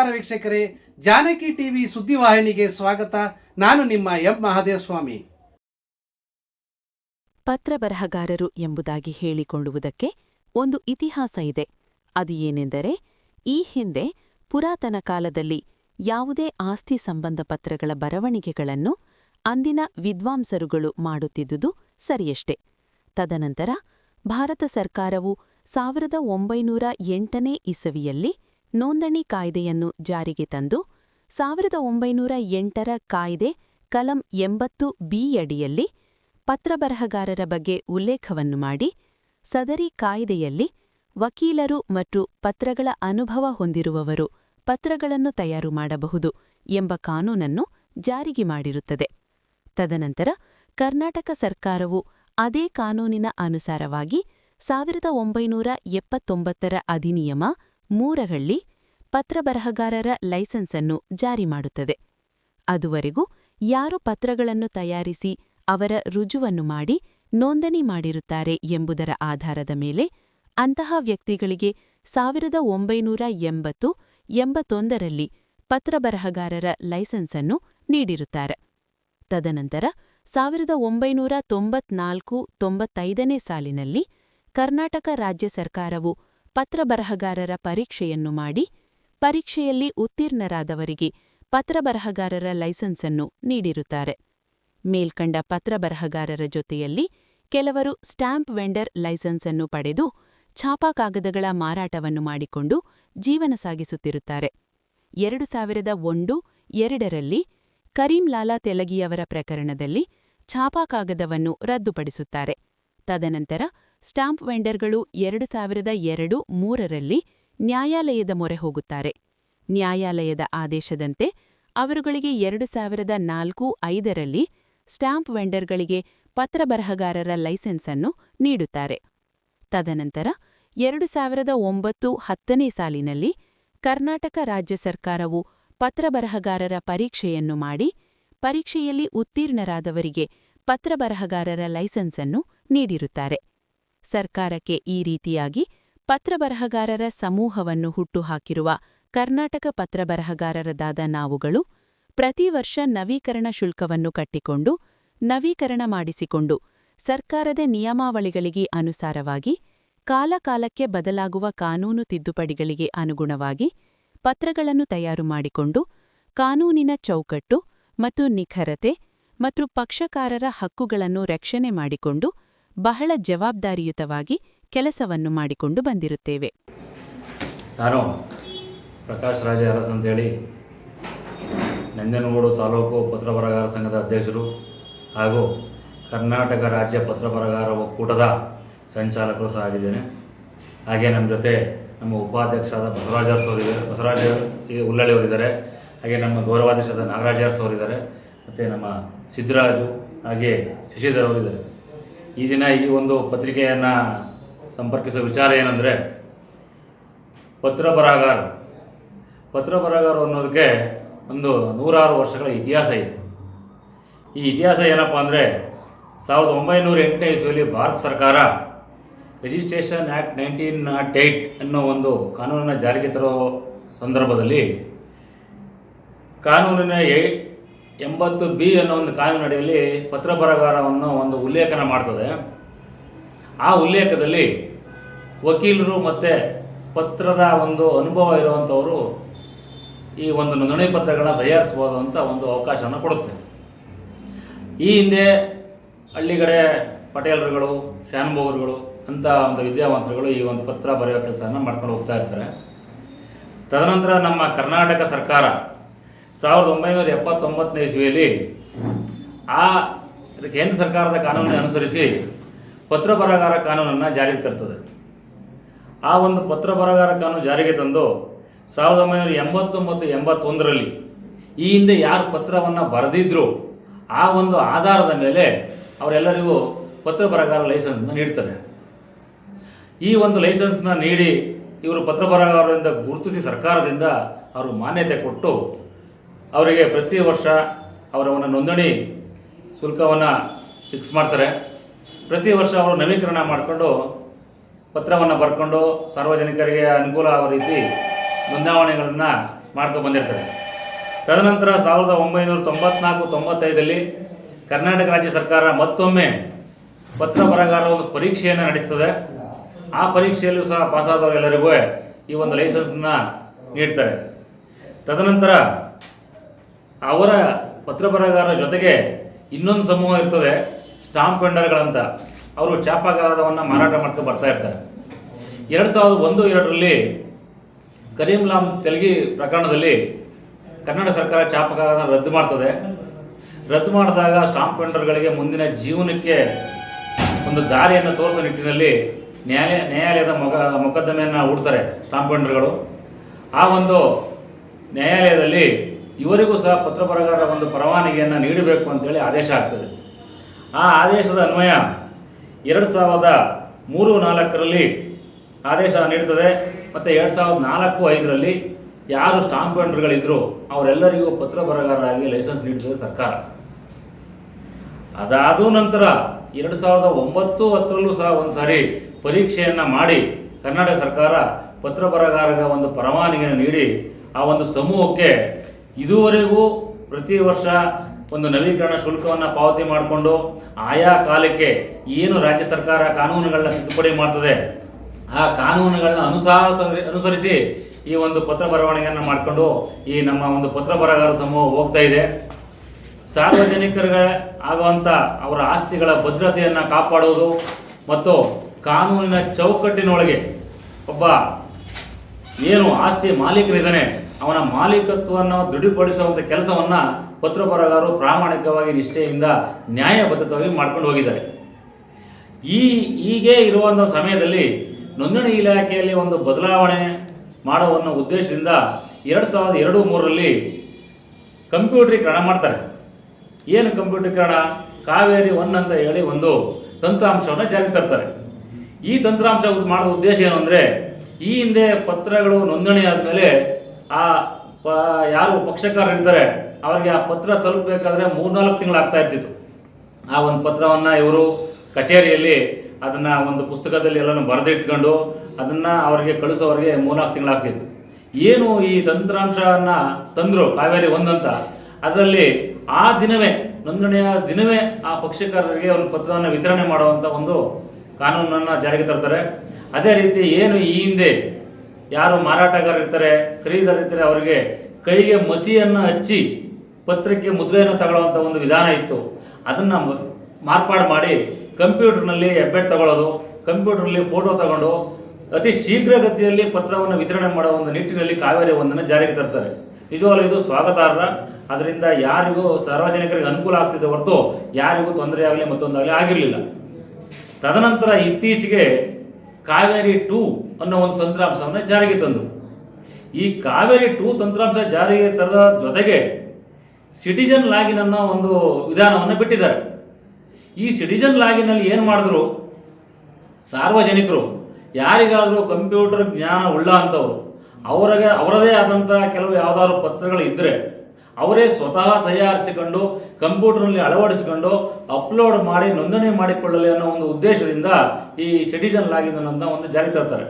ನಮಸ್ಕಾರ ವೀಕ್ಷಕರೇ. ಜಾನಕಿ ಟಿವಿ ಸುದ್ದಿವಾಹಿನಿಗೆ ಸ್ವಾಗತ. ನಾನು ನಿಮ್ಮ ಎಂ ಮಹದೇವಸ್ವಾಮಿ. ಪತ್ರ ಬರಹಗಾರರು ಎಂಬುದಾಗಿ ಹೇಳಿಕೊಳ್ಳುವುದಕ್ಕೆ ಒಂದು ಇತಿಹಾಸ ಇದೆ. ಅದು ಏನೆಂದರೆ, ಈ ಹಿಂದೆ ಪುರಾತನ ಕಾಲದಲ್ಲಿ ಯಾವುದೇ ಆಸ್ತಿ ಸಂಬಂಧ ಪತ್ರಗಳ ಬರವಣಿಗೆಗಳನ್ನು ಅಂದಿನ ವಿದ್ವಾಂಸರುಗಳು ಮಾಡುತ್ತಿದ್ದುದು ಸರಿಯಷ್ಟೆ. ತದನಂತರ, ಭಾರತ ಸರ್ಕಾರವು ಸಾವಿರದ ಒಂಬೈನೂರ ಎಂಟನೇ ಇಸವಿಯಲ್ಲಿ ನೋಂದಣಿ ಕಾಯ್ದೆಯನ್ನು ಜಾರಿಗೆ ತಂದು ಸಾವಿರದ ಒಂಬೈನೂರ ಎಂಟರ ಕಾಯ್ದೆ ಕಲಂ ಎಂಬತ್ತು ಬಿಯಡಿಯಲ್ಲಿ ಪತ್ರಬರಹಗಾರರ ಬಗ್ಗೆ ಉಲ್ಲೇಖವನ್ನು ಮಾಡಿ, ಸದರಿ ಕಾಯ್ದೆಯಲ್ಲಿ ವಕೀಲರು ಮತ್ತು ಪತ್ರಗಳ ಅನುಭವ ಹೊಂದಿರುವವರು ಪತ್ರಗಳನ್ನು ತಯಾರು ಮಾಡಬಹುದು ಎಂಬ ಕಾನೂನನ್ನು ಜಾರಿಗೆ ಮಾಡಿರುತ್ತದೆ. ತದನಂತರ ಕರ್ನಾಟಕ ಸರ್ಕಾರವು ಅದೇ ಕಾನೂನಿನ ಅನುಸಾರವಾಗಿ ಸಾವಿರದ ಒಂಬೈನೂರ ಎಪ್ಪತ್ತೊಂಬತ್ತರ ಅಧಿನಿಯಮ ಮೂರರಲ್ಲಿ ಪತ್ರಬರಹಗಾರರ ಲೈಸೆನ್ಸನ್ನು ಜಾರಿ ಮಾಡುತ್ತದೆ. ಅದುವರೆಗೂ ಯಾರು ಪತ್ರಗಳನ್ನು ತಯಾರಿಸಿ ಅವರ ರುಜುವನ್ನು ಮಾಡಿ ನೋಂದಣಿ ಮಾಡಿರುತ್ತಾರೆ ಎಂಬುದರ ಆಧಾರದ ಮೇಲೆ ಅಂತಹ ವ್ಯಕ್ತಿಗಳಿಗೆ ಸಾವಿರದ ಒಂಬೈನೂರ ಎಂಬತ್ತು ಎಂಬತ್ತೊಂದರಲ್ಲಿ ಪತ್ರಬರಹಗಾರರ ಲೈಸೆನ್ಸನ್ನು ನೀಡಿರುತ್ತಾರೆ. ತದನಂತರ ಸಾವಿರದ ಒಂಬೈನೂರ ತೊಂಬತ್ನಾಲ್ಕು ತೊಂಬತ್ತೈದನೇ ಸಾಲಿನಲ್ಲಿ ಕರ್ನಾಟಕ ರಾಜ್ಯ ಸರ್ಕಾರವು ಪತ್ರಬರಹಗಾರರ ಪರೀಕ್ಷೆಯನ್ನು ಮಾಡಿ, ಪರೀಕ್ಷೆಯಲ್ಲಿ ಉತ್ತೀರ್ಣರಾದವರಿಗೆ ಪತ್ರಬರಹಗಾರರ ಲೈಸೆನ್ಸನ್ನು ನೀಡಿರುತ್ತಾರೆ. ಮೇಲ್ಕಂಡ ಪತ್ರಬರಹಗಾರರ ಜೊತೆಯಲ್ಲಿ ಕೆಲವರು ಸ್ಟ್ಯಾಂಪ್ ವೆಂಡರ್ ಲೈಸೆನ್ಸನ್ನು ಪಡೆದು ಛಾಪಾ ಕಾಗದಗಳ ಮಾರಾಟವನ್ನು ಮಾಡಿಕೊಂಡು ಜೀವನ ಸಾಗಿಸುತ್ತಿರುತ್ತಾರೆ. ಎರಡು ಸಾವಿರದ ಒಂದು ಎರಡರಲ್ಲಿ ಕರೀಂಲಾಲಾ ತೆಲಗಿಯವರ ಪ್ರಕರಣದಲ್ಲಿ ಛಾಪಾ ಕಾಗದವನ್ನು ರದ್ದುಪಡಿಸುತ್ತಾರೆ. ತದನಂತರ ಸ್ಟಾಂಪ್ ವೆಂಡರ್ಗಳು ಎರಡು ಸಾವಿರದ ಎರಡು ಮೂರರಲ್ಲಿ ನ್ಯಾಯಾಲಯದ ಮೊರೆ ಹೋಗುತ್ತಾರೆ. ನ್ಯಾಯಾಲಯದ ಆದೇಶದಂತೆ ಅವರುಗಳಿಗೆ ಎರಡು ಸಾವಿರದ ನಾಲ್ಕು ಐದರಲ್ಲಿ ಸ್ಟಾಂಪ್ ವೆಂಡರ್ಗಳಿಗೆ ಪತ್ರಬರಹಗಾರರ ಲೈಸೆನ್ಸನ್ನು ನೀಡುತ್ತಾರೆ. ತದನಂತರ ಎರಡು ಸಾವಿರದ ಒಂಬತ್ತು ಹತ್ತನೇ ಸಾಲಿನಲ್ಲಿ ಕರ್ನಾಟಕ ರಾಜ್ಯ ಸರ್ಕಾರವು ಪತ್ರ ಬರಹಗಾರರ ಪರೀಕ್ಷೆಯನ್ನು ಮಾಡಿ, ಪರೀಕ್ಷೆಯಲ್ಲಿ ಉತ್ತೀರ್ಣರಾದವರಿಗೆ ಪತ್ರ ಬರಹಗಾರರ ಲೈಸೆನ್ಸನ್ನು ನೀಡಿರುತ್ತಾರೆ. ಸರ್ಕಾರಕ್ಕೆ ಈ ರೀತಿಯಾಗಿ ಪತ್ರಬರಹಗಾರರ ಸಮೂಹವನ್ನು ಹುಟ್ಟುಹಾಕಿರುವ ಕರ್ನಾಟಕ ಪತ್ರಬರಹಗಾರರದಾದ ನಾವುಗಳು ಪ್ರತಿ ವರ್ಷ ನವೀಕರಣ ಶುಲ್ಕವನ್ನು ಕಟ್ಟಿಕೊಂಡು ನವೀಕರಣ ಮಾಡಿಸಿಕೊಂಡು ಸರ್ಕಾರದ ನಿಯಮಾವಳಿಗಳಿಗೆ ಅನುಸಾರವಾಗಿ ಕಾಲಕಾಲಕ್ಕೆ ಬದಲಾಗುವ ಕಾನೂನು ತಿದ್ದುಪಡಿಗಳಿಗೆ ಅನುಗುಣವಾಗಿ ಪತ್ರಗಳನ್ನು ತಯಾರು ಮಾಡಿಕೊಂಡು ಕಾನೂನಿನ ಚೌಕಟ್ಟು ಮತ್ತು ನಿಖರತೆ ಮತ್ತು ಪಕ್ಷಕಾರರ ಹಕ್ಕುಗಳನ್ನು ರಕ್ಷಣೆ ಮಾಡಿಕೊಂಡು ಬಹಳ ಜವಾಬ್ದಾರಿಯುತವಾಗಿ ಕೆಲಸವನ್ನು ಮಾಡಿಕೊಂಡು ಬಂದಿರುತ್ತೇವೆ. ನಾನು ಪ್ರಕಾಶ್ ರಾಜ ಅರಸ್ ಅಂತೇಳಿ. ನಂಜನಗೂಡು ತಾಲೂಕು ಪತ್ರ ಪತ್ರಬರಗಾರ ಸಂಘದ ಅಧ್ಯಕ್ಷರು ಹಾಗೂ ಕರ್ನಾಟಕ ರಾಜ್ಯ ಪತ್ರ ಪತ್ರಬರಗಾರ ಒಕ್ಕೂಟದ ಸಂಚಾಲಕರು ಸಹ ಆಗಿದ್ದೇನೆ. ಹಾಗೆ ನಮ್ಮ ಜೊತೆ ನಮ್ಮ ಉಪಾಧ್ಯಕ್ಷರಾದ ಬಸವರಾಜ ಅವರಿದ್ದಾರೆ. ಬಸವರಾಜ ಉಲ್ಲಳ್ಳಿ ಅವರಿದ್ದಾರೆ. ಹಾಗೆ ನಮ್ಮ ಗೌರವಾಧ್ಯಕ್ಷರಾದ ನಾಗರಾಜ ಸೋರಿದ್ದಾರೆ ಮತ್ತು ನಮ್ಮ ಸಿದ್ದರಾಜು ಹಾಗೆ ಶಶಿಧರ್ ಅವರಿದ್ದಾರೆ. ಈ ದಿನ ಈ ಒಂದು ಪತ್ರಿಕೆಯನ್ನು ಸಂಪರ್ಕಿಸುವ ವಿಚಾರ ಏನಂದರೆ, ಪತ್ರ ಬರಹಗಾರ. ಪತ್ರ ಬರಹಗಾರ ಅನ್ನೋದಕ್ಕೆ ಒಂದು ನೂರಾರು ವರ್ಷಗಳ ಇತಿಹಾಸ ಇದೆ. ಈ ಇತಿಹಾಸ ಏನಪ್ಪ ಅಂದರೆ, ಸಾವಿರದ ಒಂಬೈನೂರ ಎಂಟನೇ ಇಸ್ವಿಯಲ್ಲಿ ಭಾರತ ಸರ್ಕಾರ registration act nineteen naught eight ಅನ್ನೋ ಒಂದು ಕಾನೂನನ್ನು ಜಾರಿಗೆ ತರೋ ಸಂದರ್ಭದಲ್ಲಿ ಕಾನೂನಿನ ಎ ಎಂಬತ್ತು ಬಿ ಅನ್ನೋ ಒಂದು ಕಾನೂನಡಿಯಲ್ಲಿ ಪತ್ರ ಬರಗಾರವನ್ನು ಒಂದು ಉಲ್ಲೇಖನ ಮಾಡ್ತದೆ. ಆ ಉಲ್ಲೇಖದಲ್ಲಿ ವಕೀಲರು ಮತ್ತು ಪತ್ರದ ಒಂದು ಅನುಭವ ಇರುವಂಥವರು ಈ ಒಂದು ನೋಂದಣಿ ಪತ್ರಗಳನ್ನ ತಯಾರಿಸ್ಬೋದು ಅಂತ ಒಂದು ಅವಕಾಶವನ್ನು ಕೊಡುತ್ತೆ. ಈ ಹಿಂದೆ ಹಳ್ಳಿಗಡೆ ಪಟೇಲರುಗಳು ಶಾನುಭೋಗರುಗಳು ಅಂತ ಒಂದು ವಿದ್ಯಾವಂತರುಗಳು ಈ ಒಂದು ಪತ್ರ ಬರೆಯೋ ಕೆಲಸವನ್ನು ಮಾಡ್ಕೊಂಡು ಹೋಗ್ತಾ ಇರ್ತಾರೆ. ತದನಂತರ ನಮ್ಮ ಕರ್ನಾಟಕ ಸರ್ಕಾರ ಸಾವಿರದ ಒಂಬೈನೂರ ಎಪ್ಪತ್ತೊಂಬತ್ತನೇ ಇಸ್ವಿಯಲ್ಲಿ ಆ ಕೇಂದ್ರ ಸರ್ಕಾರದ ಕಾನೂನನ್ನು ಅನುಸರಿಸಿ ಪತ್ರ ಬರಹಗಾರ ಕಾನೂನನ್ನು ಜಾರಿಗೆ ತರ್ತದೆ. ಆ ಒಂದು ಪತ್ರ ಬರಹಗಾರ ಕಾನೂನು ಜಾರಿಗೆ ತಂದು ಸಾವಿರದ ಒಂಬೈನೂರ ಎಂಬತ್ತೊಂಬತ್ತು ಎಂಬತ್ತೊಂದರಲ್ಲಿ ಈ ಹಿಂದೆ ಯಾರು ಪತ್ರವನ್ನು ಬರೆದಿದ್ರು ಆ ಒಂದು ಆಧಾರದ ಮೇಲೆ ಅವರೆಲ್ಲರಿಗೂ ಪತ್ರ ಬರಹಗಾರ ಲೈಸೆನ್ಸ್ನ ನೀಡ್ತಾರೆ. ಈ ಒಂದು ಲೈಸೆನ್ಸ್ನ ನೀಡಿ ಇವರು ಪತ್ರ ಬರಹಗಾರರಿಂದ ಗುರುತಿಸಿ ಸರ್ಕಾರದಿಂದ ಅವರು ಮಾನ್ಯತೆ ಕೊಟ್ಟು ಅವರಿಗೆ ಪ್ರತಿ ವರ್ಷ ಅವರ ಒಂದು ನೋಂದಣಿ ಶುಲ್ಕವನ್ನು ಫಿಕ್ಸ್ ಮಾಡ್ತಾರೆ. ಪ್ರತಿ ವರ್ಷ ಅವರು ನವೀಕರಣ ಮಾಡಿಕೊಂಡು ಪತ್ರವನ್ನು ಬರ್ಕೊಂಡು ಸಾರ್ವಜನಿಕರಿಗೆ ಅನುಕೂಲ ಆಗೋ ರೀತಿ ನೋಂದಾವಣೆಗಳನ್ನು ಮಾಡ್ಕೊಂಡು ಬಂದಿರ್ತಾರೆ. ತದನಂತರ ಸಾವಿರದ ಒಂಬೈನೂರ ತೊಂಬತ್ನಾಲ್ಕು, ತೊಂಬತ್ತೈದಲ್ಲಿ ಕರ್ನಾಟಕ ರಾಜ್ಯ ಸರ್ಕಾರ ಮತ್ತೊಮ್ಮೆ ಪತ್ರ ಬರಗಾರ ಒಂದು ಪರೀಕ್ಷೆಯನ್ನು ನಡೆಸ್ತದೆ. ಆ ಪರೀಕ್ಷೆಯಲ್ಲೂ ಸಹ ಪಾಸಾದವರೆಲ್ಲರಿಗೂ ಈ ಒಂದು ಲೈಸೆನ್ಸನ್ನು ನೀಡ್ತಾರೆ. ತದನಂತರ ಅವರ ಪತ್ರ ಬರಹಗಾರರ ಜೊತೆಗೆ ಇನ್ನೊಂದು ಸಮೂಹ ಇರ್ತದೆ, ಸ್ಟಾಂಪ್ ವೆಂಡರ್ಗಳಂತ ಅವರು ಚಾಪಾಗಾರವನ್ನು ಮಾರಾಟ ಮಾಡ್ಕೊಂಡು ಬರ್ತಾ ಇರ್ತಾರೆ. ಎರಡು ಸಾವಿರದ ಒಂದು, ಎರಡರಲ್ಲಿ ಕರೀಂಲಾಮ್ ತೆಲುಗಿ ಪ್ರಕರಣದಲ್ಲಿ ಕನ್ನಡ ಸರ್ಕಾರ ಚಾಪಕಾಗದ ರದ್ದು ಮಾಡ್ತದೆ. ರದ್ದು ಮಾಡಿದಾಗ ಸ್ಟಾಂಪ್ ವೆಂಡರ್ಗಳಿಗೆ ಮುಂದಿನ ಜೀವನಕ್ಕೆ ಒಂದು ದಾರಿಯನ್ನು ತೋರಿಸೋ ನಿಟ್ಟಿನಲ್ಲಿ ನ್ಯಾಯಾಲಯ ನ್ಯಾಯಾಲಯದ ಮೊಗ, ಮೊಕದ್ದಮೆಯನ್ನು ಹೂಡ್ತಾರೆ ಸ್ಟಾಂಪ್ ವೆಂಡರ್ಗಳು ಆ ಒಂದು ನ್ಯಾಯಾಲಯದಲ್ಲಿ ಇವರಿಗೂ ಸಹ ಪತ್ರ ಬರಗಾರರ ಒಂದು ಪರವಾನಗಿಯನ್ನು ನೀಡಬೇಕು ಅಂತೇಳಿ ಆದೇಶ ಆಗ್ತದೆ. ಆ ಆದೇಶದ ಅನ್ವಯ ಎರಡು ಸಾವಿರದ ಮೂರು ನಾಲ್ಕರಲ್ಲಿ ಆದೇಶ ನೀಡ್ತದೆ, ಮತ್ತು ಎರಡು ಸಾವಿರದ ನಾಲ್ಕು ಐದರಲ್ಲಿ ಯಾರು ಸ್ಟಾಂಪ್ ವೆಂಡರ್ಗಳಿದ್ರು ಅವರೆಲ್ಲರಿಗೂ ಪತ್ರ ಬರಗಾರರಾಗಿ ಲೈಸೆನ್ಸ್ ನೀಡ್ತದೆ ಸರ್ಕಾರ. ಅದಾದ ನಂತರ ಎರಡು ಸಾವಿರದ ಒಂಬತ್ತು ಹತ್ತರಲ್ಲೂ ಸಹ ಒಂದು ಸಾರಿ ಪರೀಕ್ಷೆಯನ್ನು ಮಾಡಿ ಕರ್ನಾಟಕ ಸರ್ಕಾರ ಪತ್ರ ಬರಗಾರರ ಒಂದು ಪರವಾನಗಿಯನ್ನು ನೀಡಿ ಆ ಒಂದು ಸಮೂಹಕ್ಕೆ ಇದುವರೆಗೂ ಪ್ರತಿ ವರ್ಷ ಒಂದು ನವೀಕರಣ ಶುಲ್ಕವನ್ನು ಪಾವತಿ ಮಾಡಿಕೊಂಡು ಆಯಾ ಕಾಲಕ್ಕೆ ಏನು ರಾಜ್ಯ ಸರ್ಕಾರ ಕಾನೂನುಗಳನ್ನ ತಿದ್ದುಪಡಿ ಮಾಡ್ತದೆ, ಆ ಕಾನೂನುಗಳನ್ನ ಅನುಸಾರ ಅನುಸರಿಸಿ ಈ ಒಂದು ಪತ್ರ ಬರವಣಿಗೆಯನ್ನು ಮಾಡಿಕೊಂಡು ಈ ನಮ್ಮ ಒಂದು ಪತ್ರ ಬರಗಾರ ಸಮೂಹ ಹೋಗ್ತಾ ಇದೆ. ಸಾರ್ವಜನಿಕರಿಗೆ ಆಗುವಂಥ ಅವರ ಆಸ್ತಿಗಳ ಭದ್ರತೆಯನ್ನು ಕಾಪಾಡುವುದು ಮತ್ತು ಕಾನೂನಿನ ಚೌಕಟ್ಟಿನೊಳಗೆ ಒಬ್ಬ ಏನು ಆಸ್ತಿ ಮಾಲೀಕನಿದ್ದಾನೆ ಅವನ ಮಾಲೀಕತ್ವವನ್ನು ದೃಢಪಡಿಸುವಂಥ ಕೆಲಸವನ್ನು ಪತ್ರ ಬರಹಗಾರರು ಪ್ರಾಮಾಣಿಕವಾಗಿ ನಿಷ್ಠೆಯಿಂದ ನ್ಯಾಯಬದ್ಧವಾಗಿ ಮಾಡ್ಕೊಂಡು ಹೋಗಿದ್ದಾರೆ. ಈ ಹೀಗೆ ಇರುವಂಥ ಸಮಯದಲ್ಲಿ ನೋಂದಣಿ ಇಲಾಖೆಯಲ್ಲಿ ಒಂದು ಬದಲಾವಣೆ ಮಾಡುವ ಉದ್ದೇಶದಿಂದ ಎರಡು ಸಾವಿರದ ಎರಡು ಮೂರರಲ್ಲಿ ಕಂಪ್ಯೂಟ್ರೀಕರಣ ಮಾಡ್ತಾರೆ. ಏನು ಕಂಪ್ಯೂಟ್ರೀಕರಣ? ಕಾವೇರಿ ಒನ್ ಅಂತ ಹೇಳಿ ಒಂದು ತಂತ್ರಾಂಶವನ್ನು ಜಾರಿಗೆ ತರ್ತಾರೆ. ಈ ತಂತ್ರಾಂಶ ಮಾಡೋ ಉದ್ದೇಶ ಏನು ಅಂದರೆ ಈ ಹಿಂದೆ ಪತ್ರಗಳು ನೋಂದಣಿ ಆದಮೇಲೆ ಆ ಪ, ಯಾರು ಪಕ್ಷಕಾರರು ಇರ್ತಾರೆ, ಅವರಿಗೆ ಆ ಪತ್ರ ತಲುಪಬೇಕಾದ್ರೆ ಮೂರ್ನಾಲ್ಕು ತಿಂಗಳು ಆಗ್ತಾ ಇರ್ತಿತ್ತು. ಆ ಒಂದು ಪತ್ರವನ್ನು ಇವರು ಕಚೇರಿಯಲ್ಲಿ ಅದನ್ನು ಒಂದು ಪುಸ್ತಕದಲ್ಲಿ ಎಲ್ಲನೂ ಬರೆದಿಟ್ಕೊಂಡು ಅದನ್ನು ಅವರಿಗೆ ಕಳಿಸೋವರೆಗೆ ಮೂರ್ನಾಲ್ಕು ತಿಂಗಳಾಗ್ತಿತ್ತು ಏನು ಈ ತಂತ್ರಾಂಶವನ್ನು ತಂದರು ಕಾವೇರಿ ಒಂದಂತ ಅದರಲ್ಲಿ ಆ ದಿನವೇ, ನೋಂದಣಿಯ ದಿನವೇ ಆ ಪಕ್ಷಕಾರರಿಗೆ ಒಂದು ಪತ್ರವನ್ನು ವಿತರಣೆ ಮಾಡುವಂಥ ಒಂದು ಕಾನೂನನ್ನು ಜಾರಿಗೆ ತರ್ತಾರೆ. ಅದೇ ರೀತಿ ಏನು ಈ ಹಿಂದೆ ಯಾರು ಮಾರಾಟಗಾರರು ಇರ್ತಾರೆ ಖರೀದಾರ ಇರ್ತಾರೆ, ಅವರಿಗೆ ಕೈಗೆ ಮಸಿಯನ್ನು ಹಚ್ಚಿ ಪತ್ರಕ್ಕೆ ಮುದ್ರೆಯನ್ನು ತಗೊಳ್ಳುವಂಥ ಒಂದು ವಿಧಾನ ಇತ್ತು. ಅದನ್ನು ಮಾರ್ಪಾಡು ಮಾಡಿ ಕಂಪ್ಯೂಟರ್ನಲ್ಲಿ ಹೆಬ್ಬೆಟ್ ತಗೊಳ್ಳೋದು, ಕಂಪ್ಯೂಟರ್ನಲ್ಲಿ ಫೋಟೋ ತಗೊಂಡು ಅತಿ ಶೀಘ್ರಗತಿಯಲ್ಲಿ ಪತ್ರವನ್ನು ವಿತರಣೆ ಮಾಡುವ ಒಂದು ನಿಟ್ಟಿನಲ್ಲಿ ಕಾವೇರಿ ಒಂದನ್ನು ಜಾರಿಗೆ ತರ್ತಾರೆ. ನಿಜವಾಗಲೂ ಇದು ಸ್ವಾಗತಾರ್ಹ. ಅದರಿಂದ ಯಾರಿಗೂ ಸಾರ್ವಜನಿಕರಿಗೆ ಅನುಕೂಲ ಆಗ್ತಿದೆ ಹೊರತು ಯಾರಿಗೂ ತೊಂದರೆ ಆಗಲಿ ಮತ್ತೊಂದಾಗಲಿ ಆಗಿರಲಿಲ್ಲ. ತದನಂತರ ಇತ್ತೀಚೆಗೆ ಕಾವೇರಿ ಟೂ ಅನ್ನೋ ಒಂದು ತಂತ್ರಾಂಶವನ್ನು ಜಾರಿಗೆ ತಂದು. ಈ ಕಾವೇರಿ ಟೂ ತಂತ್ರಾಂಶ ಜಾರಿಗೆ ತರದ ಜೊತೆಗೆ ಸಿಟಿಜನ್ ಲಾಗಿನ್ ಅನ್ನೋ ಒಂದು ವಿಧಾನವನ್ನು ಬಿಟ್ಟಿದ್ದಾರೆ. ಈ ಸಿಟಿಜನ್ ಲಾಗಿನಲ್ಲಿ ಏನು ಮಾಡಿದ್ರು? ಸಾರ್ವಜನಿಕರು, ಯಾರಿಗಾದರೂ ಕಂಪ್ಯೂಟರ್ ಜ್ಞಾನ ಉಳ್ಳ ಅಂಥವ್ರು ಅವರಿಗೆ ಅವರದೇ ಆದಂಥ ಕೆಲವು ಯಾವುದಾದ್ರು ಪತ್ರಗಳು ಇದ್ದರೆ ಅವರೇ ಸ್ವತಃ ತಯಾರಿಸಿಕೊಂಡು ಕಂಪ್ಯೂಟರ್ನಲ್ಲಿ ಅಳವಡಿಸಿಕೊಂಡು ಅಪ್ಲೋಡ್ ಮಾಡಿ ನೋಂದಣಿ ಮಾಡಿಕೊಳ್ಳಲಿ ಅನ್ನೋ ಒಂದು ಉದ್ದೇಶದಿಂದ ಈ ಸಿಟಿಜನ್ ಲಾಗಿನ್ ಅನ್ನೋ ಒಂದು ಜಾರಿ ತರ್ತಾರೆ.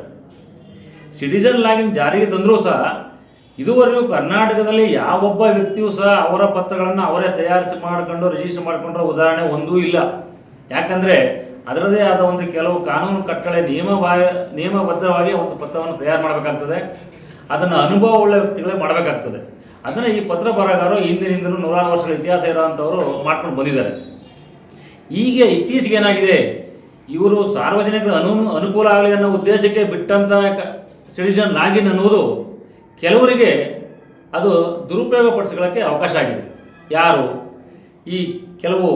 ಸಿಟಿಜನ್ ಲಾಗಿನ್ ಜಾರಿಗೆ ತಂದರೂ ಸಹ ಇದುವರೆಗೂ ಕರ್ನಾಟಕದಲ್ಲಿ ಯಾವೊಬ್ಬ ವ್ಯಕ್ತಿಯೂ ಸಹ ಅವರ ಪತ್ರಗಳನ್ನು ಅವರೇ ತಯಾರಿಸಿ ಮಾಡಿಕೊಂಡು ರಿಜಿಸ್ಟರ್ ಮಾಡಿಕೊಂಡ್ರ ಉದಾಹರಣೆ ಒಂದೂ ಇಲ್ಲ. ಯಾಕಂದರೆ ಅದರದೇ ಆದ ಒಂದು ಕೆಲವು ಕಾನೂನು ಕಟ್ಟಳೆ ನಿಯಮ ನಿಯಮಬದ್ಧವಾಗಿ ಒಂದು ಪತ್ರವನ್ನು ತಯಾರು ಮಾಡಬೇಕಾಗ್ತದೆ. ಅದನ್ನು ಅನುಭವವುಳ್ಳ ವ್ಯಕ್ತಿಗಳೇ ಮಾಡಬೇಕಾಗ್ತದೆ. ಅದನ್ನು ಈ ಪತ್ರ ಬರಹಗಾರರು ಹಿಂದಿನಿಂದಲೂ ನೂರಾರು ವರ್ಷಗಳ ಇತಿಹಾಸ ಇರೋವಂಥವರು ಮಾಡ್ಕೊಂಡು ಬಂದಿದ್ದಾರೆ. ಈಗ ಇತ್ತೀಚೆಗೆ ಏನಾಗಿದೆ? ಇವರು ಸಾರ್ವಜನಿಕರ ಅನು ಅನುಕೂಲ ಆಗಲಿ ಅನ್ನೋ ಉದ್ದೇಶಕ್ಕೆ ಬಿಟ್ಟಂಥ ಸಿಟಿಜನ್ ಲಾಗಿನ್ ಅನ್ನುವುದು ಕೆಲವರಿಗೆ ಅದು ದುರುಪಯೋಗ ಪಡಿಸ್ಕೊಳ್ಳೋಕ್ಕೆ ಅವಕಾಶ ಆಗಿದೆ. ಯಾರು? ಈ ಕೆಲವು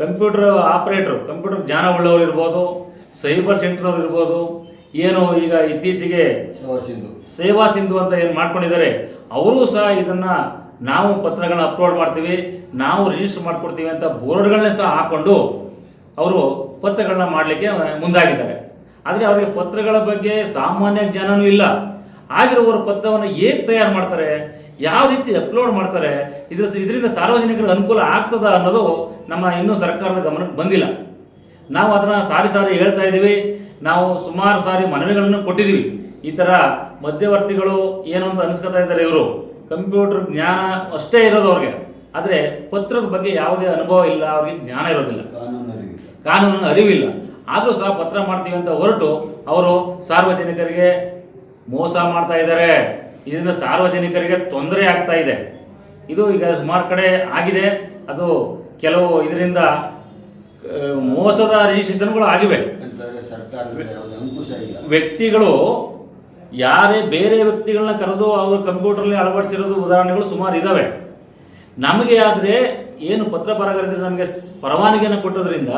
ಕಂಪ್ಯೂಟರ್ ಆಪರೇಟರ್ ಕಂಪ್ಯೂಟರ್ ಜ್ಞಾನ ಉಳ್ಳವರು ಇರ್ಬೋದು ಸೈಬರ್ ಸೆಂಟರ್ನವ್ರು ಇರ್ಬೋದು ಏನು ಈಗ ಇತ್ತೀಚೆಗೆ ಸೇವಾ ಸಿಂಧು. ಅಂತ ಏನು ಮಾಡ್ಕೊಂಡಿದ್ದಾರೆ ಅವರು ಸಹ ಇದನ್ನು ನಾವು ಪತ್ರಗಳನ್ನ ಅಪ್ಲೋಡ್ ಮಾಡ್ತೀವಿ ನಾವು ರಿಜಿಸ್ಟರ್ ಮಾಡ್ಕೊಡ್ತೀವಿ ಅಂತ ಬೋರ್ಡ್ಗಳನ್ನೇ ಸಹ ಹಾಕ್ಕೊಂಡು ಅವರು ಪತ್ರಗಳನ್ನ ಮಾಡಲಿಕ್ಕೆ ಮುಂದಾಗಿದ್ದಾರೆ. ಆದರೆ ಅವರಿಗೆ ಪತ್ರಗಳ ಬಗ್ಗೆ ಸಾಮಾನ್ಯ ಜ್ಞಾನನೂ ಇಲ್ಲ. ಆಗಿರುವವರು ಪತ್ರವನ್ನು ಹೇಗೆ ತಯಾರು ಮಾಡ್ತಾರೆ ಯಾವ ರೀತಿ ಅಪ್ಲೋಡ್ ಮಾಡ್ತಾರೆ ಇದ್ರ ಇದರಿಂದ ಸಾರ್ವಜನಿಕರಿಗೆ ಅನುಕೂಲ ಆಗ್ತದ ಅನ್ನೋದು ನಮ್ಮ ಇನ್ನೂ ಸರ್ಕಾರದ ಗಮನಕ್ಕೆ ಬಂದಿಲ್ಲ. ನಾವು ಅದನ್ನು ಸಾರಿ ಸಾರಿ ಹೇಳ್ತಾ ಇದ್ದೀವಿ. ನಾವು ಸುಮಾರು ಸಾರಿ ಮನವಿಗಳನ್ನು ಕೊಟ್ಟಿದ್ದೀವಿ. ಈ ಥರ ಮಧ್ಯವರ್ತಿಗಳು ಏನು ಅಂತ ಅನಿಸ್ಕೊತಾ ಇದ್ದಾರೆ ಇವರು. ಕಂಪ್ಯೂಟರ್ ಜ್ಞಾನ ಅಷ್ಟೇ ಇರೋದು ಅವ್ರಿಗೆ. ಆದರೆ ಪತ್ರದ ಬಗ್ಗೆ ಯಾವುದೇ ಅನುಭವ ಇಲ್ಲ ಅವ್ರಿಗೆ ಜ್ಞಾನ ಇರೋದಿಲ್ಲ. ಕಾನೂನು ಅರಿವಿಲ್ಲ. ಆದರೂ ಸಹ ಪತ್ರ ಮಾಡ್ತೀವಿ ಅಂತ ಹೊರಟು ಅವರು ಸಾರ್ವಜನಿಕರಿಗೆ ಮೋಸ ಮಾಡ್ತಾ ಇದ್ದಾರೆ. ಇದರಿಂದ ಸಾರ್ವಜನಿಕರಿಗೆ ತೊಂದರೆ ಆಗ್ತಾ ಇದೆ. ಇದು ಈಗ ಸುಮಾರು ಕಡೆ ಆಗಿದೆ. ಅದು ಕೆಲವು ಇದರಿಂದ ಮೋಸದ ರಿಜಿಸ್ಟ್ರೇಷನ್ಗಳು ಆಗಿವೆ. ವ್ಯಕ್ತಿಗಳು ಯಾರೇ ಬೇರೆ ವ್ಯಕ್ತಿಗಳನ್ನ ಕರೆದು ಅವರು ಕಂಪ್ಯೂಟರ್ನಲ್ಲಿ ಅಳವಡಿಸಿರೋದು ಉದಾಹರಣೆಗಳು ಸುಮಾರು ಇದ್ದಾವೆ ನಮಗೆ ಆದರೆ ಏನು ಪತ್ರ ಬರಗಾರದಲ್ಲಿ ನಮಗೆ ಪರವಾನಗಿಯನ್ನು ಕೊಟ್ಟೋದ್ರಿಂದ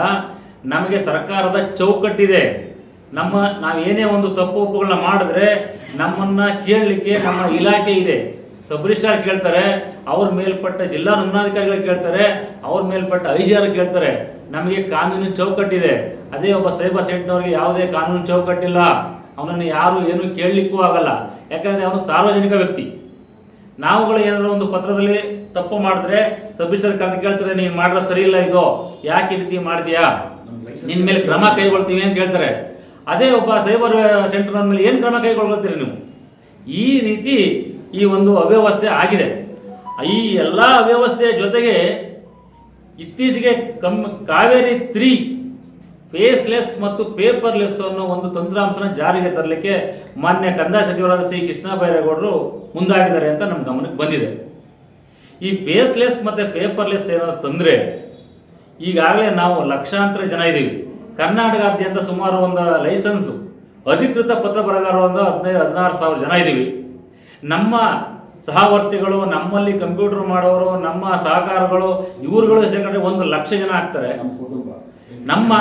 ನಮಗೆ ಸರ್ಕಾರದ ಚೌಕಟ್ಟಿದೆ. ನಮ್ಮ ನಾವು ಏನೇ ಒಂದು ತಪ್ಪು ಒಪ್ಪುಗಳನ್ನ ಮಾಡಿದ್ರೆ ನಮ್ಮನ್ನ ಕೇಳಲಿಕ್ಕೆ ನಮ್ಮ ಇಲಾಖೆ ಇದೆ. ಸಬ್ ರಿಜಿಸ್ಟ್ರಾರ್ ಕೇಳ್ತಾರೆ, ಅವ್ರ ಮೇಲ್ಪಟ್ಟ ಜಿಲ್ಲಾ ನೋಂದಣಾಧಿಕಾರಿಗಳು ಕೇಳ್ತಾರೆ, ಅವ್ರ ಮೇಲ್ಪಟ್ಟ ಐ ಜಿ ಆರ್ ಕೇಳ್ತಾರೆ. ನಮಗೆ ಕಾನೂನು ಚೌಕಟ್ಟಿದೆ. ಅದೇ ಒಬ್ಬ ಸೈಬರ್ ಸೆಂಟ್ನವ್ರಿಗೆ ಯಾವುದೇ ಕಾನೂನು ಚೌಕಟ್ಟಿಲ್ಲ. ಅವನನ್ನು ಯಾರು ಏನು ಕೇಳಲಿಕ್ಕೂ ಆಗಲ್ಲ. ಯಾಕಂದರೆ ಅವನು ಸಾರ್ವಜನಿಕ ವ್ಯಕ್ತಿ. ನಾವುಗಳು ಏನಾದರೂ ಒಂದು ಪತ್ರದಲ್ಲಿ ತಪ್ಪು ಮಾಡಿದ್ರೆ ಸಬ್ಮಿಷನ್ ಕರೆದು ಕೇಳ್ತಾರೆ, ನೀನು ಮಾಡಿದ್ರೆ ಸರಿ ಇಲ್ಲ ಇದು. ಯಾಕೆ ಈ ರೀತಿ ಮಾಡಿದ್ಯಾ ನಿನ್ನ ಮೇಲೆ ಕ್ರಮ ಕೈಗೊಳ್ತೀವಿ ಅಂತ ಹೇಳ್ತಾರೆ. ಅದೇ ಒಬ್ಬ ಸೈಬರ್ ಸೆಂಟರ್ ಮೇಲೆ ಏನು ಕ್ರಮ ಕೈಗೊಳ್ಳುತ್ತೀರಿ ನೀವು? ಈ ರೀತಿ ಈ ಒಂದು ಅವ್ಯವಸ್ಥೆ ಆಗಿದೆ. ಈ ಎಲ್ಲ ಅವ್ಯವಸ್ಥೆಯ ಜೊತೆಗೆ ಇತ್ತೀಚೆಗೆ ಕಮ್, ಕಾವೇರಿ ತ್ರೀ ಫೇಸ್ಲೆಸ್ ಮತ್ತು ಪೇಪರ್ಲೆಸ್ ಅನ್ನೋ ಒಂದು ತಂತ್ರಾಂಶನ ಜಾರಿಗೆ ತರಲಿಕ್ಕೆ ಮಾನ್ಯ ಕಂದಾಯ ಸಚಿವರಾದ ಸಿ ಕೃಷ್ಣ ಬೈರೇಗೌಡರು ಮುಂದಾಗಿದ್ದಾರೆ ಅಂತ ನಮ್ಮ ಗಮನಕ್ಕೆ ಬಂದಿದೆ. ಈ ಫೇಸ್ಲೆಸ್ ಮತ್ತು ಪೇಪರ್ಲೆಸ್ ಏನಾದ್ರು ತಂದರೆ ಈಗಾಗಲೇ ನಾವು ಲಕ್ಷಾಂತರ ಜನ ಇದ್ದೀವಿ. ಕರ್ನಾಟಕಾದ್ಯಂತ ಸುಮಾರು ಒಂದು ಲೈಸೆನ್ಸು ಅಧಿಕೃತ ಪತ್ರ ಬರಗಾರರು ಒಂದು ಹದಿನೈದು ಹದಿನಾರು ಸಾವಿರ ಜನ ಇದ್ದೀವಿ. ನಮ್ಮ ಸಹವರ್ತಿಗಳು ನಮ್ಮಲ್ಲಿ ಕಂಪ್ಯೂಟರ್ ಮಾಡೋರು ನಮ್ಮ ಸಹಕಾರಗಳು ಇವರುಗಳು ಸೇರ್ಕೊಂಡ್ರೆ ಒಂದು ಲಕ್ಷ ಜನ ಆಗ್ತಾರೆ. ನಮ್ಮ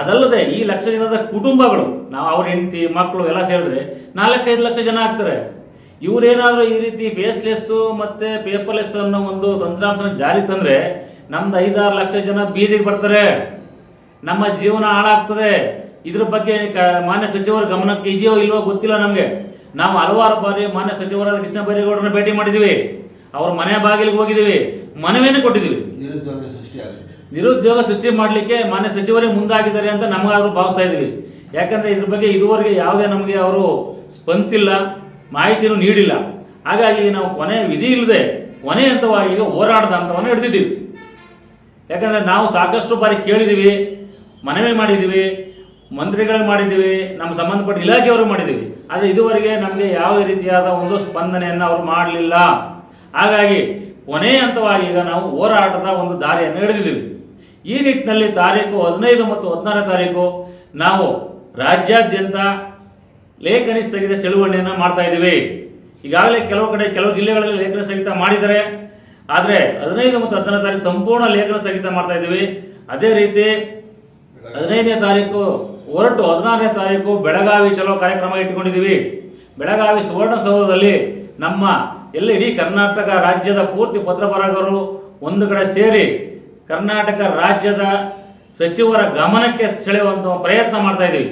ಅದಲ್ಲದೆ ಈ ಲಕ್ಷ ಜನದ ಕುಟುಂಬಗಳು ನಾವು ಅವ್ರ ಹೆಂಡತಿ ಮಕ್ಕಳು ಎಲ್ಲ ಸೇರಿದ್ರೆ ನಾಲ್ಕೈದು ಲಕ್ಷ ಜನ ಆಗ್ತಾರೆ. ಇವರೇನಾದರೂ ಈ ರೀತಿ ಫೇಸ್ಲೆಸ್ಸು ಮತ್ತು ಪೇಪರ್ಲೆಸ್ ಅನ್ನೋ ಒಂದು ತಂತ್ರಾಂಶನ ಜಾರಿಗೆ ತಂದರೆ ನಮ್ದು ಐದಾರು ಲಕ್ಷ ಜನ ಬೀದಿಗೆ ಬರ್ತಾರೆ. ನಮ್ಮ ಜೀವನ ಹಾಳಾಗ್ತದೆ. ಇದ್ರ ಬಗ್ಗೆ ಮಾನ್ಯ ಸಚಿವರ ಗಮನಕ್ಕೆ ಇದೆಯೋ ಇಲ್ವೋ ಗೊತ್ತಿಲ್ಲ ನಮಗೆ. ನಾವು ಹಲವಾರು ಬಾರಿ ಮಾನ್ಯ ಸಚಿವರಾದ ಕೃಷ್ಣ ಬೈರೇಗೌಡರನ್ನ ಭೇಟಿ ಮಾಡಿದ್ದೀವಿ ಅವ್ರ ಮನೆ ಬಾಗಿಲಿಗೆ ಹೋಗಿದ್ದೀವಿ ಮನವಿಯನ್ನು ಕೊಟ್ಟಿದ್ದೀವಿ ನಿರುದ್ಯೋಗ ಸೃಷ್ಟಿ ಆಗುತ್ತೆ. ನಿರುದ್ಯೋಗ ಸೃಷ್ಟಿ ಮಾಡಲಿಕ್ಕೆ ಮಾನ್ಯ ಸಚಿವರೇ ಮುಂದಾಗಿದ್ದಾರೆ ಅಂತ ನಮಗಾದರೂ ಭಾವಿಸ್ತಾ ಇದ್ದೀವಿ. ಯಾಕಂದರೆ ಇದ್ರ ಬಗ್ಗೆ ಇದುವರೆಗೆ ಯಾವುದೇ ನಮಗೆ ಅವರು ಸ್ಪಂದಿಸಿಲ್ಲ ಮಾಹಿತಿನೂ ನೀಡಿಲ್ಲ. ಹಾಗಾಗಿ ನಾವು ಕೊನೆ ವಿಧಿ ಇಲ್ಲದೆ ಕೊನೆ ಅಂತವಾಗಿ ಈಗ ಹೋರಾಟದ ಹಂತವನ್ನು ಹಿಡಿದಿದ್ದೀವಿ. ಯಾಕಂದರೆ ನಾವು ಸಾಕಷ್ಟು ಬಾರಿ ಕೇಳಿದ್ದೀವಿ ಮನವಿ ಮಾಡಿದ್ದೀವಿ ಮಂತ್ರಿಗಳು ಮಾಡಿದ್ದೀವಿ ನಮ್ಮ ಸಂಬಂಧಪಟ್ಟ ಇಲಾಖೆಯವರು ಮಾಡಿದ್ದೀವಿ ಆದರೆ ಇದುವರೆಗೆ ನಮಗೆ ಯಾವುದೇ ರೀತಿಯಾದ ಒಂದು ಸ್ಪಂದನೆಯನ್ನು ಅವರು ಮಾಡಲಿಲ್ಲ. ಹಾಗಾಗಿ ಕೊನೆಯ ಹಂತವಾಗಿ ಈಗ ನಾವು ಹೋರಾಟದ ಒಂದು ದಾರಿಯನ್ನು ಹಿಡಿದಿದ್ದೀವಿ. ಈ ನಿಟ್ಟಿನಲ್ಲಿ ತಾರೀಕು ಹದಿನೈದು ಮತ್ತು ಹದಿನಾರನೇ ತಾರೀಕು ನಾವು ರಾಜ್ಯಾದ್ಯಂತ ಲೇಖನಿ ಸ್ಥಗಿತ ಚಳುವಳಿಯನ್ನು ಮಾಡ್ತಾ ಇದ್ದೀವಿ. ಈಗಾಗಲೇ ಕೆಲವು ಕಡೆ, ಕೆಲವು ಜಿಲ್ಲೆಗಳಲ್ಲಿ ಲೇಖನ ಸ್ಥಗಿತ ಮಾಡಿದ್ದಾರೆ ಆದರೆ ಹದಿನೈದು ಮತ್ತು ಹತ್ತನೇ ತಾರೀಕು ಸಂಪೂರ್ಣ ಲೇಖನ ಸ್ಥಗಿತ ಮಾಡ್ತಾ ಇದ್ದೀವಿ. ಅದೇ ರೀತಿ ಹದಿನೈದನೇ ತಾರೀಕು, ಹೊರಟು ಹದಿನಾರನೇ ತಾರೀಕು ಬೆಳಗಾವಿ ಚಲೋ ಕಾರ್ಯಕ್ರಮ ಇಟ್ಕೊಂಡಿದ್ದೀವಿ. ಬೆಳಗಾವಿ ಸುವರ್ಣಸೌಧದಲ್ಲಿ ನಮ್ಮ ಎಲ್ಲ ಇಡೀ ಕರ್ನಾಟಕ ರಾಜ್ಯದ ಪೂರ್ತಿ ಪತ್ರ ಬರಹಗಾರರು ಒಂದು ಕಡೆ ಸೇರಿ ಕರ್ನಾಟಕ ರಾಜ್ಯದ ಸಚಿವರ ಗಮನಕ್ಕೆ ಸೆಳೆಯುವಂಥ ಪ್ರಯತ್ನ ಮಾಡ್ತಾ ಇದ್ದೀವಿ.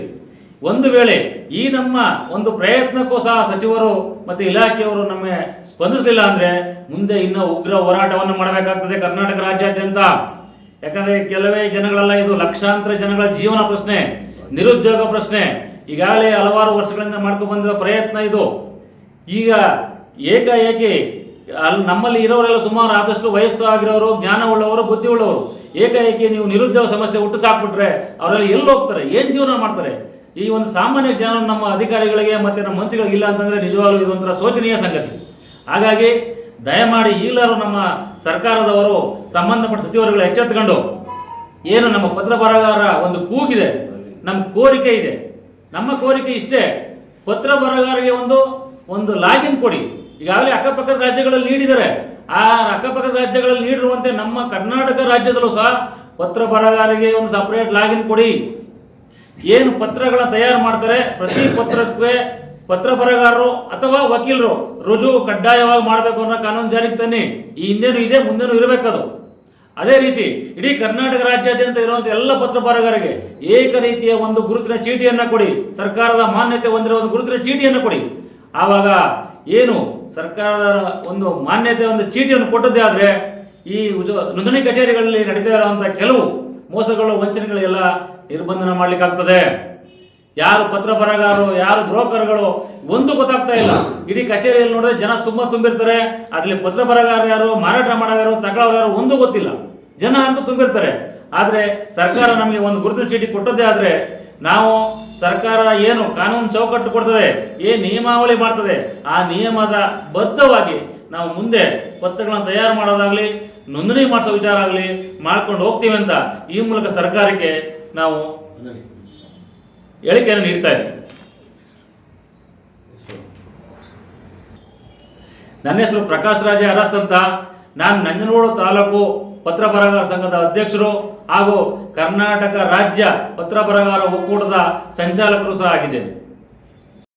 ಒಂದು ವೇಳೆ ಈ ನಮ್ಮ ಒಂದು ಪ್ರಯತ್ನಕ್ಕೂ ಸಹ ಸಚಿವರು ಮತ್ತು ಇಲಾಖೆಯವರು ನಮಗೆ ಸ್ಪಂದಿಸಲಿಲ್ಲ ಅಂದರೆ ಮುಂದೆ ಇನ್ನೂ ಉಗ್ರ ಹೋರಾಟವನ್ನು ಮಾಡಬೇಕಾಗ್ತದೆ ಕರ್ನಾಟಕ ರಾಜ್ಯಾದ್ಯಂತ. ಯಾಕಂದರೆ ಕೆಲವೇ ಜನಗಳೆಲ್ಲ, ಇದು ಲಕ್ಷಾಂತರ ಜನಗಳ ಜೀವನ ಪ್ರಶ್ನೆ, ನಿರುದ್ಯೋಗ ಪ್ರಶ್ನೆ. ಈಗಾಗಲೇ ಹಲವಾರು ವರ್ಷಗಳಿಂದ ಮಾಡ್ಕೊಂಡು ಪ್ರಯತ್ನ ಇದು. ಈಗ ಏಕಾಏಕಿ ಅಲ್ಲಿ ನಮ್ಮಲ್ಲಿ ಇರೋರೆಲ್ಲ ಸುಮಾರು ಆದಷ್ಟು ವಯಸ್ಸು ಆಗಿರೋರು ಜ್ಞಾನ ಉಳ್ಳವರು ಬುದ್ಧಿ ಉಳ್ಳವರು ಏಕಾಏಕಿ ನೀವು ನಿರುದ್ಯೋಗ ಸಮಸ್ಯೆ ಹುಟ್ಟು ಸಾಕ್ಬಿಟ್ರೆ, ಅವರೆಲ್ಲ ಎಲ್ಲಿ ಹೋಗ್ತಾರೆ? ಏನು ಜೀವನ ಮಾಡ್ತಾರೆ? ಈ ಒಂದು ಸಾಮಾನ್ಯ ಜ್ಞಾನ ನಮ್ಮ ಅಧಿಕಾರಿಗಳಿಗೆ ಮತ್ತು ನಮ್ಮ ಮಂತ್ರಿಗಳಿಗೆ ಇಲ್ಲ ಅಂತಂದರೆ ನಿಜವಾಗ್ಲೂ ಇದೊಂಥರ ಶೋಚನೀಯ ಸಂಗತಿ. ಹಾಗಾಗಿ ದಯಮಾಡಿ ಈಗಲಾರು ನಮ್ಮ ಸರ್ಕಾರದವರು ಸಂಬಂಧಪಟ್ಟ ಸಚಿವರುಗಳು ಎಚ್ಚೆತ್ಕೊಂಡು ಏನು ನಮ್ಮ ಪತ್ರ ಬರಗಾರ ಒಂದು ಕೂಗಿದೆ ನಮ್ಮ ಕೋರಿಕೆ ಇದೆ. ನಮ್ಮ ಕೋರಿಕೆ ಇಷ್ಟೇ, ಪತ್ರ ಬರಹಗಾರಿಗೆ ಒಂದು ಒಂದು ಲಾಗಿನ್ ಕೊಡಿ. ಈಗಾಗಲೇ ಅಕ್ಕಪಕ್ಕದ ರಾಜ್ಯಗಳಲ್ಲಿ ನೀಡಿದ್ದಾರೆ. ಆ ಅಕ್ಕಪಕ್ಕದ ರಾಜ್ಯಗಳಲ್ಲಿ ನೀಡಿರುವಂತೆ ನಮ್ಮ ಕರ್ನಾಟಕ ರಾಜ್ಯದಲ್ಲೂ ಸಹ ಪತ್ರ ಬರಹಗಾರಿಗೆ ಒಂದು ಸಪರೇಟ್ ಲಾಗಿನ್ ಕೊಡಿ. ಏನು ಪತ್ರಗಳ ತಯಾರು ಮಾಡ್ತಾರೆ, ಪ್ರತಿ ಪತ್ರಕ್ಕೆ ಪತ್ರ ಬರಹಗಾರರು ಅಥವಾ ವಕೀಲರು ರುಜುವು ಕಡ್ಡಾಯವಾಗಿ ಮಾಡಬೇಕು ಅನ್ನೋ ಕಾನೂನು ಜಾರಿಗೆ ತನ್ನಿ. ಈ ಹಿಂದೇನು ಇದೆ, ಮುಂದೆನೂ ಇರಬೇಕದು. ಅದೇ ರೀತಿ, ಇಡೀ ಕರ್ನಾಟಕ ರಾಜ್ಯಾದ್ಯಂತ ಇರುವಂಥ ಎಲ್ಲ ಪತ್ರ ಬರಗಾರರಿಗೆ ಏಕ ರೀತಿಯ ಒಂದು ಗುರುತಿನ ಚೀಟಿಯನ್ನು ಕೊಡಿ. ಸರ್ಕಾರದ ಮಾನ್ಯತೆ ಹೊಂದಿರುವ ಒಂದು ಗುರುತಿನ ಚೀಟಿಯನ್ನು ಕೊಡಿ. ಆವಾಗ ಏನು ಸರ್ಕಾರದ ಒಂದು ಮಾನ್ಯತೆ ಒಂದು ಚೀಟಿಯನ್ನು ಕೊಟ್ಟದ್ದೇ ಆದರೆ ಈ ನೋಂದಣಿ ಕಚೇರಿಗಳಲ್ಲಿ ನಡೀತಾ ಇರುವಂಥ ಕೆಲವು ಮೋಸಗಳು, ವಂಚನೆಗಳೆಲ್ಲ ನಿರ್ಬಂಧನ ಮಾಡಲಿಕ್ಕಾಗ್ತದೆ. ಯಾರು ಪತ್ರ ಬರಗಾರರು ಯಾರು ಬ್ರೋಕರ್ಗಳು, ಒಂದು ಗೊತ್ತಾಗ್ತಾ ಇಲ್ಲ. ಇಡೀ ಕಚೇರಿಯಲ್ಲಿ ನೋಡಿದ್ರೆ ಜನ ತುಂಬಾ ತುಂಬಿರ್ತಾರೆ. ಅದರಲ್ಲಿ ಪತ್ರ ಬರಗಾರ ಯಾರು, ಮಾರಾಟ ಮಾಡೋರು ತಗೊಳ್ಳೋರು ಯಾರು, ಒಂದು ಗೊತ್ತಿಲ್ಲ. ಜನ ಅಂತೂ ತುಂಬಿರ್ತಾರೆ. ಆದರೆ ಸರ್ಕಾರ ನಮಗೆ ಒಂದು ಗುರುತು ಚೀಟಿ ಕೊಟ್ಟದ್ದೇ ಆದ್ರೆ ನಾವು ಸರ್ಕಾರ ಏನು ಕಾನೂನು ಚೌಕಟ್ಟು ಕೊಡ್ತದೆ ಏನು ನಿಯಮಾವಳಿ ಮಾಡ್ತದೆ, ಆ ನಿಯಮದ ಬದ್ಧವಾಗಿ ನಾವು ಮುಂದೆ ಪತ್ರಗಳನ್ನು ತಯಾರು ಮಾಡೋದಾಗಲಿ, ನೋಂದಣಿ ಮಾಡಿಸೋ ವಿಚಾರ ಆಗಲಿ ಮಾಡ್ಕೊಂಡು ಹೋಗ್ತೀವಿ ಅಂತ ಈ ಮೂಲಕ ಸರ್ಕಾರಕ್ಕೆ ನಾವು ಹೇಳಿಕೆಯನ್ನು ನೀಡ್ತಾ ಇದ್ದೀವಿ. ನನ್ನ ಹೆಸರು ಪ್ರಕಾಶ್ ರಾಜೇ ಅರಸ್ ಅಂತ. ನಾನು ನಂಜನಗೂಡು ತಾಲೂಕು ಪತ್ರ ಬರಹಗಾರ ಸಂಘದ ಅಧ್ಯಕ್ಷರು ಹಾಗೂ ಕರ್ನಾಟಕ ರಾಜ್ಯ ಪತ್ರ ಬರಹಗಾರ ಒಕ್ಕೂಟದ ಸಂಚಾಲಕರು ಸಹ ಆಗಿದ್ದೇನೆ.